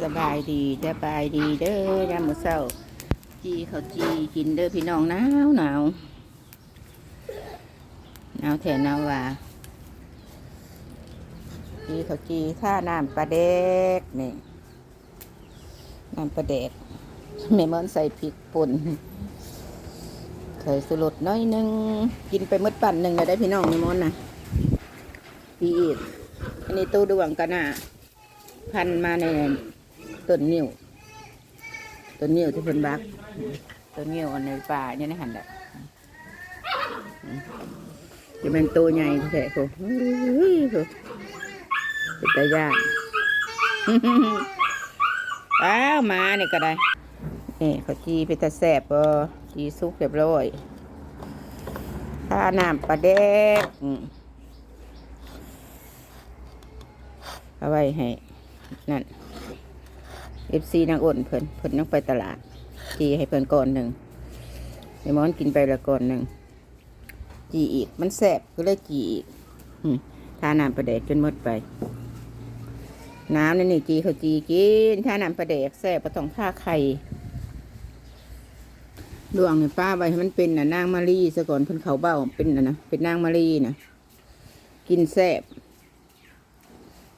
สบายดีสบายดีเด้อยามมื้อเช้าจีเขาวจีกินเด้อพี่น้องหนาวหนาวหนาวแถหนาวว่าจีเขาวจีท่าน้ำปลาเด็กนี่น้ำปลาเด็กแม่เมินใส่พริกป่นใส่สุรสน้อยหนึงกินไปหมดปั่นหนึ่งเลยได้พี่น้องแม่มนนะปีอีกอันนี้ตู้ดวงกันน่ะ พันมาในต้นนิ้วต้นนิ้วที่เพิ่นบักต้นนิ้วอันในป่าเนี่ยนะหันแหละจะเป็นตัวใหญ่แท้ๆผมเป็นตาย่างอ้าวมาเนี่ยก็ได้นี่เขาจีเป็นตาแสบบ่จีสุกเรียบร้อยถ้าน้ำปลาแดกเอาไว้ให้ นั่นเอฟซีนางอ้นเพิ่นเพิ่นต้องไปตลาด จีให้เพิ่นก่อนหนึ่งไอ้มอนกินไปละก่อนหนึ่งจีอีก มันแสบก็เลยจีอีกทาน้ำประเดกจนหมดไป น้ำนี่นี่จีเขาจีกินทาน้ำประเดกแสบประต้องท่าไข่ดวงเนี่ยป้าไว้ให้มันเป็นน่ะนางมารีซะก่อนเพิ่นเขาเบ้าเป็นน่ะนะเป็นนางมารีนะกินแสบ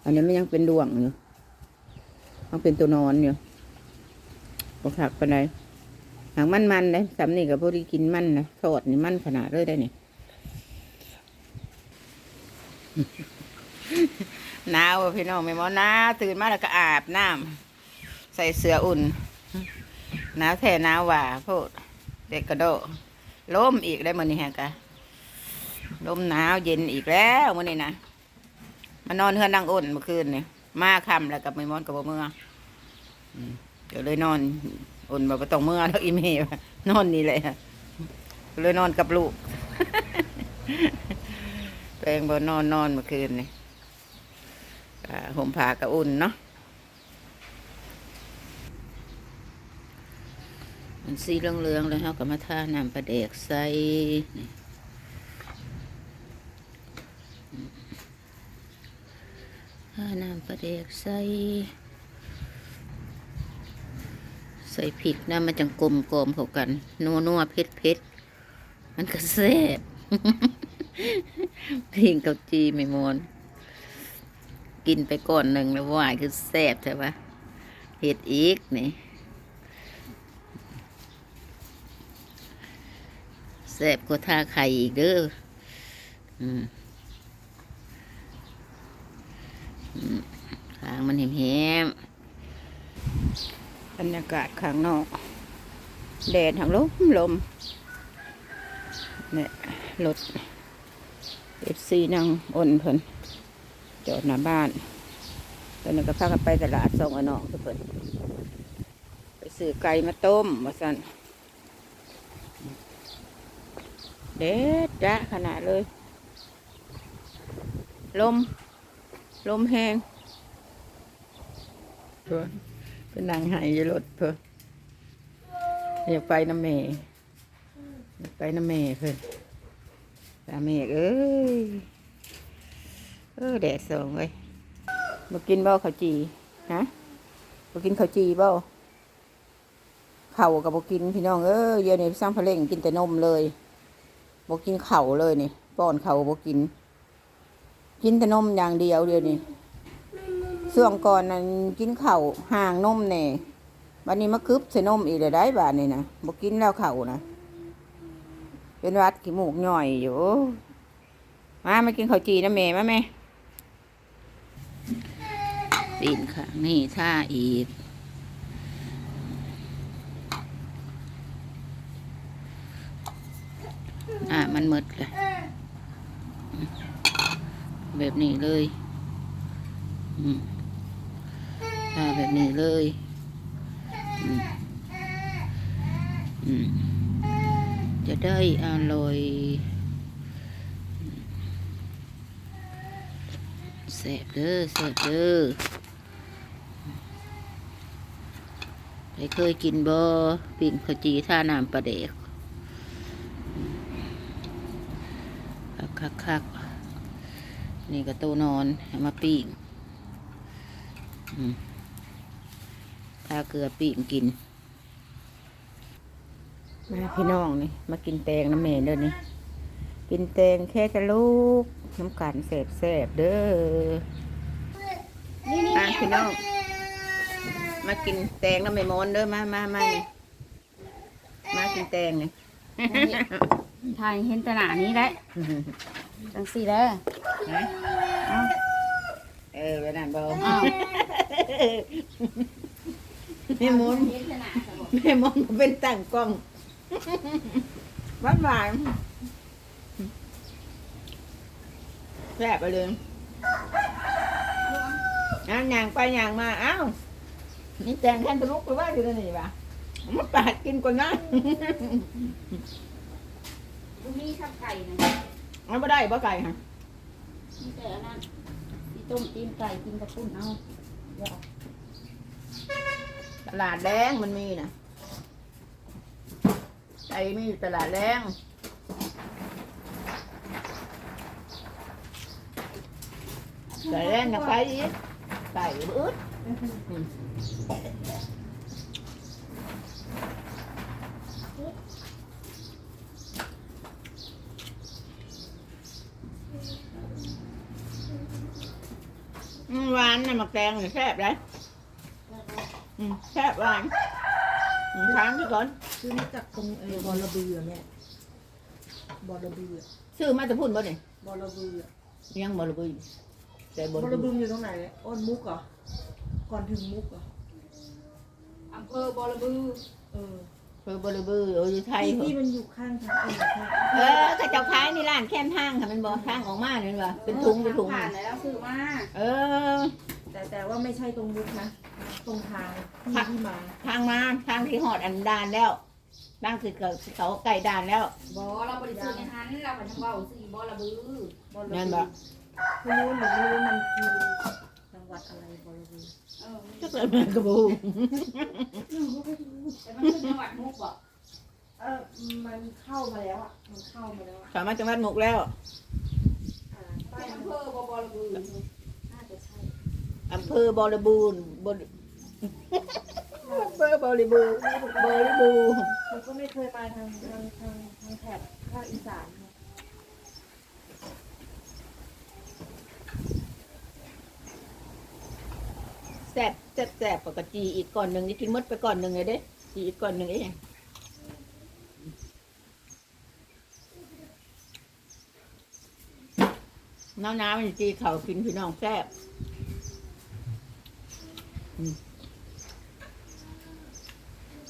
อันนี้มันยังเป็นดวงอยู่ มันเป็นตัวนอนอยู่บกผักไปไหนหางมันมันเลยสำนี่กับพวกที่กินมันนะทอดนี่มันขนาดเลยได้เนี่ยหนาวพี่น้องไม่มอหนาตื่นมาแล้วก็อาบน้ำใส่เสื้ออุ่นหนาวแท้หนาวหว่าโพดเด็กกระโดดล้มอีกได้มื่อนี้ฮะกะลมหนาวเย็นอีกแล้วมื่อนี้นะมานอนเฮือนนางอุ่นเมื่อคืนเนี่ย มาคำแล้วกับไม่มอนกับบ่เมื่อเดี๋ยวเลยนอนอุ่นแบ่ต้องเมื่อแล้วอีเมลนอนนี่เลยเลยนอนกับลูกตัวเองบ่นอนนอนเมื่อคืนนี่ห่มผ้ากับอุ่นเนาะมันสีเหลืองๆแล้วเฮาก็มาทาน้ำปลาแดกใส่ นี่ถ้าน้ำปลาเด็กใส่ ใส่พริกนะมันจังกลมกลมๆเข้ากัน นัวนัวเผ็ดเผ็ดมันก็แซ่บพิงกับจีไม่มวนกินไปก่อนหนึ่งแล้วหวายคือแซ่บใช่ปะเห็ดอีกนี่แซ่บกว่าท่าไข่อีกเด้ออืม ทางมันแหมๆบรรยากาศข้างนอก แดดทางลมลมเนี่ยรถเอฟซีนั่งอ่นเพิ่นจอดหน้าบ้านตอนนี้ก็พากันไปตลาดส่งอน้องเพิ่นไปซื้อไก่มาต้มมาสั่นเด็ดจ้ะขนาดเลย ลม ลมแห้งเพื่อเป็นนางหายยรถเพื่ออยากไปน้ำเมย์อยากไปน้ำเมย์เพื่อนตาเมฆเอ้ยเออแดดส่องเลยมากินบ้าข้าวจีฮะมากินข้าวจีบ้าเข่ากับมากินพี่น้องเอ้ยเยอะนี่สร้างพะเล่งกินแต่นมเลยบกินเข่าเลยนี่ป้อนเข่าบกิน กินแต่นมอย่างเดียวเดียวนี่ส่วงก่อนนั้นกินเข่าวห่างนมแน่วันนี้มาคึบใส่นมอีกเลยได้บาทนี่นะบอกกินแล้วเข่าวนะเป็นวัดขี้มูกหน่อยอยู่มาไมากินข้าวจีนะเมย์มาแม่ตีนค่ะนี่ท่าอีกอะมันหมดเลย แบบนี้เลยอืมทาแบบนี้เลยอือจะได้อร่อยแสบเด้อแสบเด้อไปเคยกินบ่ปิ่งขจีท่าน้ำปลาเด็กคักคักคัก นี่ก็ตัวนอนเอามาปีกอืมทาเกลือปีกกิน มาพี่น้องนี่ มากินแตงน้ำแม่เด้อนี่ กินแตงแค่จะลูก น้ำกันแสบแสบๆเด้ออะพี่น้อง มากินแตงน้ำแม่มอนเด้อมามามานี่มากินแตงนี่ถ่ายเห็นแตหนานี้แหละจังสี่แล้ว นะเอาเออไปนั่นเบาเอาแม่มอนเห็นแตหนาจะบอกแม่มอนก็เป็นตั้งกล้องหวานหวานแซ่บไปเลยอ้าวย่างไปย่างมาอ้าวนี่แตงแค่ตะลุกไปว่าอยู่นี่ปะมันปาดกินก่อนนะดูนี่ทับไก่นะมันไม่ได้บ่ไก่ฮะ มีแต่อันนั้นมีต้มตีนไก่กินกระปุ้นเอาเดี๋ยวตลาดแดงมันมีนะไก่มีอยู่ตลาดแดงไก่แดงกับไก่อีกไก่อึดอืมอื มหวานนะหมักแตงนี่แซ่บเลยอืมแซ่บหวานอืมค้างที่ก่อนซื้อมาจากตรงเออบอระเบือแม่บอระเบือซื้อมาจะพูดบ่เนี่ยบอระเบือยังบ่ระบุยแต่บ่บอระระบุเบืออยู่ตรงไหนอ้อนมุกเหรอก่อนถึงมุกเหรออำเภอบอระบือเออเพิ่นบ่ระบุโอ้ยไทยที่เหรอที่มันอยู่ข้างทางเออข้างเออเขาเจ้าขายในร้านแคมทางค่ะมันบ่ทางออกมาเนี่ยว่าเป็นถุงเป็นถุงผ่านแล้วซื้อมาเออ แต่แต่ว่าไม่ใช่ตรงมุกนะ ตรงทางที่ที่มาทางมาทางที่หอดอันดานแล้วทางคือเขาไก่ดานแล้ว บอเราบริสุทธิ์ในหันเราผันเบาซื้อบอระบือบอระนั่เบืนบ่ไม่รู้หรือไม่รู้มันคือจังหวัดอะไรบอระเบือเออจักเลยมันก็บ่ฮู้แต่มันขึ้นจังหวัดมุกบอกเออมันเข้ามาแล้วอะมันเข้ามาแล้วอะสามารถจังหวัดมุกแล้วอ่าไปป้ายอำเภอบอบอระบือน่าจะใช่ อำเภอบริบูรณ์บริอำเภอบริบูรณ์บริบูรณ์มันก็ไม่เคยมาทางทางทางทางแถบภาคอีสานนะแซ่บแซ่บแซ่บปกติอีกก่อนหนึ่งนี่กินหมดไปก่อนหนึ่งเลยเด้จีอีกก่อนหนึ่งเองน้ำน้ำมันจีเขากินพี่น้องแซ่บ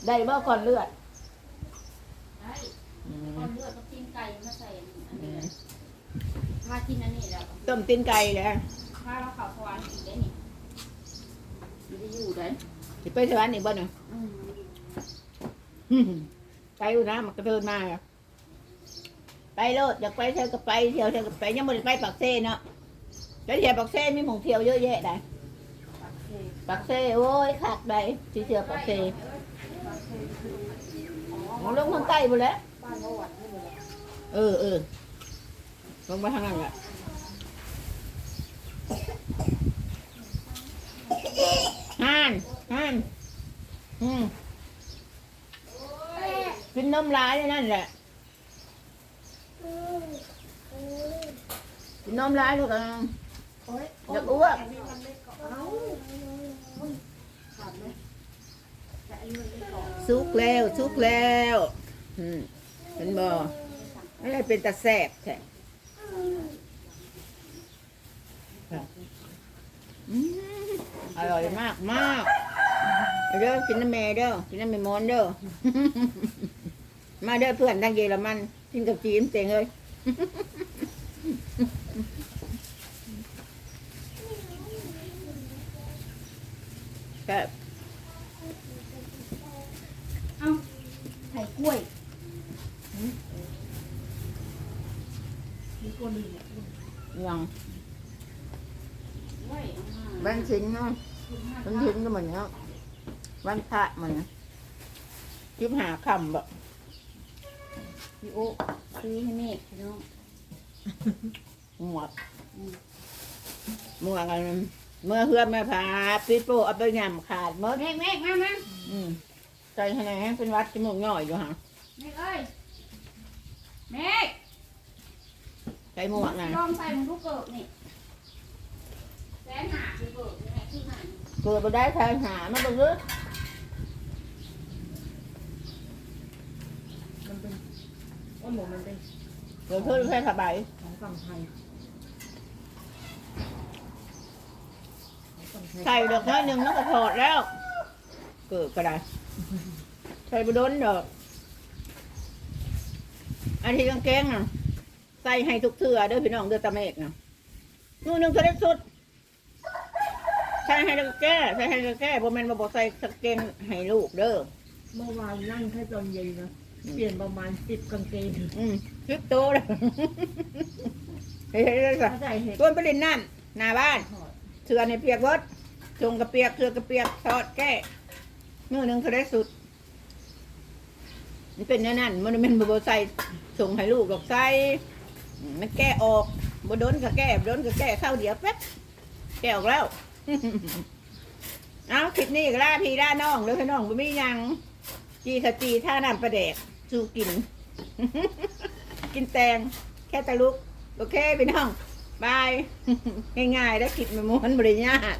ได้บ่ก่อนเลือดได้อืมก้อนเลือดกับตีนไก่มาใส่อันนี้เลยพากินอันนี้แล้วต้มตีนไก่เลยพาเราข่าวสวรรค์อีกได้นี่ไม่ได้อยู่ได้สิไปสวรรค์อีกบ่หนึ่งอืมอืมไปอยู่นะมันก็เดินมาอะไปโลดอยากไปเที่ยวก็ไปเที่ยวเที่ยวก็ไปยังไม่ได้ไปปากเซ่เนาะแล้วเที่ยวปากเซ่มีหมองเที่ยวเยอะแยะได้ปากเซ ปากเซ่โอ้ยขาดได้ที่เที่ยวปากเซ่ปากเซคือมองลงทางใต้หมดแล้วบ้านเมื่อวันนี่เลยเออเออลงไปทางนั้นแหละห่านห่านอืมกินนมร้ายเลยนั่นแหละกินนมร้ายลูกอะโอ๊ยอย่าอ้วกอันนี้มันไม่เกาะเอ้าขาดไหมแต่อันนี้มันไม่เกาะ สุกแล้วสุกแล้วอืมเป็นบ่อะไรเป็นตาแสบแท้อืมอร่อยมากมากเด้อกินน้ำแม่เด้อกินน้ำแม่มอนเด้อ มาเด้อเพื่อนทางเยอรมันกินกับจีนเต็งเลยแซ่บ เอ้า ไข่กล้วยมีคนอื่นเนี่ยยังกล้วยเอามาบ้านชิ้นเนาะบ้านชิ้นก็เหมือนเนาะบ้านพระเหมือนนะคิดหาคำแบบพี่โอ้ซื้อให้เมฆพี่น้องหมวกหมวกอันเมื่อเพื่อนมาพาปีโป้เอาไปยำขาดหมดเมฆเมฆมามาอืม ใจทนายให้เป็นวัดจมูกง่อยอยู่ฮะเมฆเอ้ยเมฆใจหมวกนะลองใส่มึงลูกเกิดนี่แสนหาคือเกิดนี่แหละคือหันเกิดมาได้ทางหามาตรงนี้มันเป็นว่าหมูมันเป็นเกิดขึ้นแค่สบายของฝั่งไทยของฝั่งไทยใส่ดอกน้อยหนึ่งแล้วก็ถอดแล้ว เกิดก็ได้ ใส่บโดนดอก อันที่กางเกงน่ะใส่ให้ทุกเทื่อเด้อพี่น้องเด้อตะเมกน่ะนู่นหนึ่งเท่าได้สุดใส่ให้แล้วก็แก้ใส่ให้แล้วก็แก้บ่แม่นว่าบ่ใส่กางเกงให้ลูกเด้อเมื่อวานนั่งแค่ตอนเย็นนะเปลี่ยนประมาณสิบกางเกงอืมชุดโตเลยเฮ้ยๆๆถ้าใส่เห็ดต้นประเด็นน้ำหน้าบ้านถอดเสือในเปียกรถจงกระเปียกเสือกระเปียกทอดแก้ มื่อหนึ่งเท่าได้สุด มันเป็นแนวนั่นมันเป็นบใส่ส่งให้ลูกดอกใส่มันแก้ออกบโดนก็แก้บโดนก็แก้เข้าเดียวแป๊บแก้ออกแล้ว เอาคลิปนี้ก็ล่าพี่ล่าน้องเลยพี่น้องบ่มีหยัง จีขจีท่าน้ำประแดกสูกิน กินแตง แค่ตะลุก โอเคพี่น้องบาย ง่ายๆได้คลิปมาม้วนบริญญาต